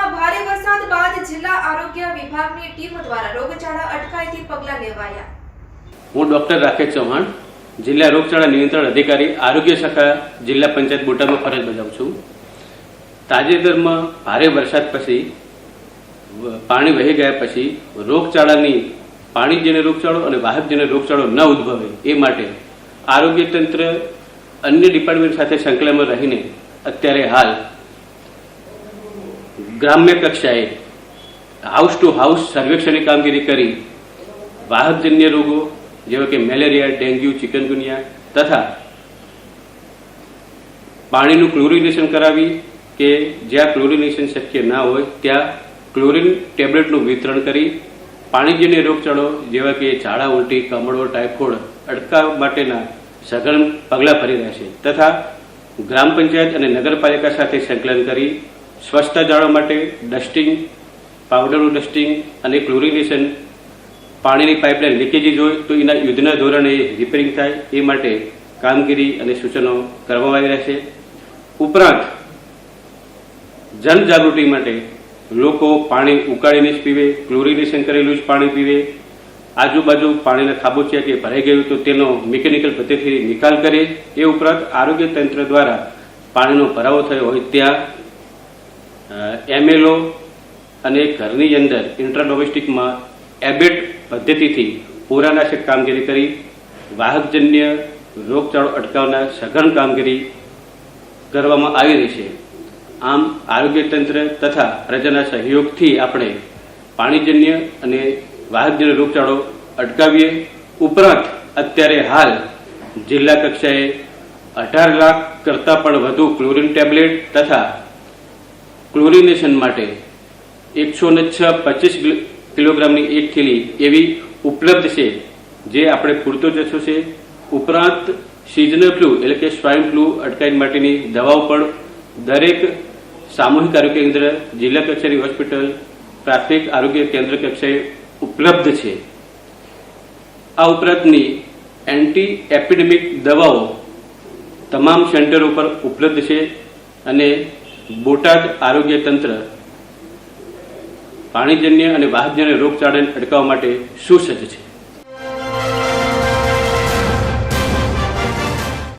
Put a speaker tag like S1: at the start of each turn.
S1: જિલ્લામાં ભારે વરસાદ બાદ જિલ્લા આરોગ્ય વિભાગની ટીમ દ્વારા રોગચાળા અટકાયતી પગલાં લેવાયા.
S2: હું ડોક્ટર રાકેશ ચૌહાણ, જિલ્લા રોગચાળા નિયંત્રણ અધિકારી, આરોગ્ય શાખા જિલ્લા પંચાયત બોટાદમાં ફરજ બજાવું છું. તાજેતરમાં ભારે વરસાદ પછી પાણી વહી ગયા પછી રોગચાળાની પાણીજન્ય રોગચાળો અને વાહકજન્ય રોગચાળો ન ઉદ્ભવે એ માટે આરોગ્ય તંત્ર અન્ય ડિપાર્ટમેન્ટ સાથે સંકલનમાં રહીને અત્યારે હાલ ગ્રામ્ય કક્ષાએ હાઉસ ટુ હાઉસ સર્વેક્ષણની કામગીરી કરી. વાહકજન્ય રોગો, જેવા કે મેલેરિયા, ડેન્ગ્યુ, ચિકનગુનિયા તથા પાણીનું ક્લોરિનેશન કરાવી કે જ્યાં ક્લોરિનેશન શક્ય ના હોય ત્યાં ક્લોરિન ટેબ્લેટનું વિતરણ કરી પાણીજન્ય રોગચાળો જેવા કે ઝાડા, ઉલટી, કમળો, ટાઇફોઇડ અટકાવ માટેના સઘન પગલાં ભરી રહ્યા છે તથા ગ્રામ પંચાયત અને નગરપાલિકા સાથે સંકલન કરી સ્વચ્છતા જાળવવા માટે ડસ્ટિંગ, પાવડરનું ડસ્ટિંગ અને ક્લોરિનેશન, પાણીની પાઇપલાઇન લીકેજીસ હોય તો એના યુદ્ધના ધોરણે રિપેરિંગ થાય, એ માટે કામગીરી અને સૂચનો કરવામાં આવી રહ્યા છે. ઉપરાંત, જનજાગૃતિ માટે લોકો પાણી ઉકાળીને જ પીવે, ક્લોરિનેશન કરેલું જ પાણી પીવે. આજુબાજુ પાણીના ખાબોચિયા કે ભરાઈ ગયું તો તેનો મિકેનિકલ પદ્ધતિથી નિકાલ કરે. એ ઉપરાંત આરોગ્ય તંત્ર દ્વારા પાણીનો ભરાવો થયો હોય ત્યાં એમએલઓ અને ઘરની અંદર ઇન્ટ્રાડોમેસ્ટિકમાં એબેટ પદ્ધતિથી પૂરાનાશક કામગીરી કરી, વાહકજન્ય રોગચાળો અટકાવનાર સઘન કામગીરી કરવામાં આવી રહી છે. આમ આરોગ્ય તંત્ર તથા પ્રજાના સહયોગથી આપણે પાણીજન્ય અને વાહકજન્ય રોગચાળો અટકાવીએ. ઉપરાંત અત્યારે હાલ જિલ્લા કક્ષાએ અઢાર લાખ કરતાં પણ વધુ ક્લોરિન ટેબ્લેટ તથા ક્લોરિનેશન માટે એકસો ને છ પચીસ કિલોગ્રામની એક થેલી એવી ઉપલબ્ધ છે, જે આપણે પૂરતો જથ્થો છે. ઉપરાંત સિઝનલ ફ્લૂ એટલે કે સ્વાઇન ફ્લૂ અટકાવી માટેની દવાઓ પણ દરેક સામૂહિક આરોગ્ય કેન્દ્ર, જિલ્લા કક્ષાની હોસ્પિટલ, પ્રાથમિક આરોગ્ય કેન્દ્ર કક્ષાએ ઉપલબ્ધ છે. આ ઉપરાંતની એન્ટી એપિડેમિક દવાઓ તમામ સેન્ટરો પર ઉપલબ્ધ છે અને બોટાદ આરોગ્ય તંત્ર પાણીજન્ય અને વાહકજન્ય રોગચાળાને અટકાવવા માટે સુસજ્જ છે.